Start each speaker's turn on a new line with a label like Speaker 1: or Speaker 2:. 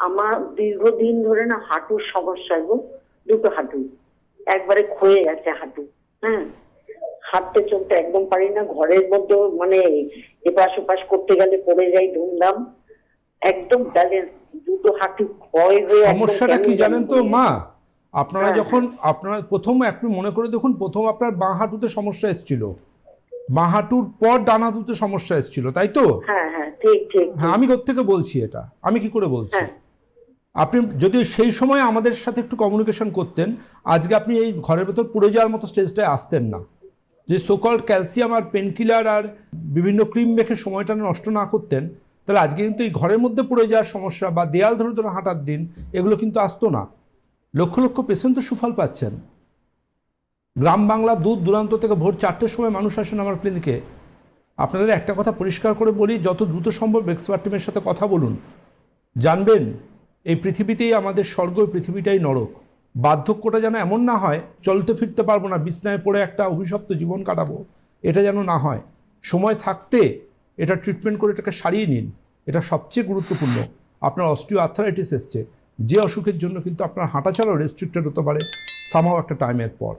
Speaker 1: আমার দীর্ঘদিন ধরে না হাঁটুর সমস্যা গো দুটো হাঁটু। একবারে ক্ষয়ে গেছে হাঁটু হ্যাঁ? হাঁটতে চলতে একদম পারি না ঘরের মধ্যে মানে এপাশ ওপাশ করতে গেলে পড়ে যাই ধুমধাম। একদম ব্যালেন্স দুটো হাঁটু ক্ষয় হয়ে
Speaker 2: সমস্যাটা কি জানেন তো মা? আপনারা
Speaker 1: হ্যাঁ,
Speaker 2: যখন আপনারা প্রথম একটু মনে করে দেখুন প্রথম আপনার বাঁ হাঁটুতে সমস্যা এসেছিল। বাঁ হাঁটুর পর ডান হাঁটুতে সমস্যা এসেছিল তাই তো?
Speaker 1: হ্যাঁ হ্যাঁ ঠিক ঠিক
Speaker 2: হ্যাঁ আমি থেকে বলছি এটা? আমি কি করে বলছি?
Speaker 1: হ্যাঁ।
Speaker 2: আপনি যদি সেই সময় আমাদের সাথে একটু কমিউনিকেশন করতেন, আজকে আপনি এই ঘরের ভেতর পড়ে যাওয়ার মতো স্টেজটায় আসতেন না। যে সোকল ক্যালসিয়াম আর পেনকিলার আর বিভিন্ন ক্রিম মেখে সময়টা নষ্ট না করতেন, তাহলে আজকে কিন্তু এই ঘরের মধ্যে পড়ে যাওয়ার সমস্যা বা দেয়াল ধরে ধরে হাঁটার দিন, এগুলো কিন্তু আসতো না। লক্ষ লক্ষ পেশেন্ট তো সুফল পাচ্ছেন। গ্রাম বাংলা দূর দূরান্ত থেকে ভোর চারটের সময় মানুষ আসেন আমার ক্লিনিকে আপনাদের একটা কথা পরিষ্কার করে বলি, যত দ্রুত সম্ভব এক্সপার্ট টিমের সাথে কথা বলুন। জানবেন এই পৃথিবীতেই আমাদের স্বর্গ পৃথিবীটাই নরক। বার্ধক্যটা যেন এমন না হয়, চলতে ফিরতে পারব না, বিছনায় পড়ে একটা অভিশপ্ত জীবন কাটাবো। এটা যেন না হয়। সময় থাকতে এটা ট্রিটমেন্ট করে এটাকে সারিয়ে নিন। এটা সবচেয়ে গুরুত্বপূর্ণ। আপনার অস্টিও আর্থারাইটিস এসছে। যে অসুখের জন্য কিন্তু আপনার হাঁটাচলাও রেস্ট্রিক্টেড হতে পারে সামাও একটা টাইমের পর।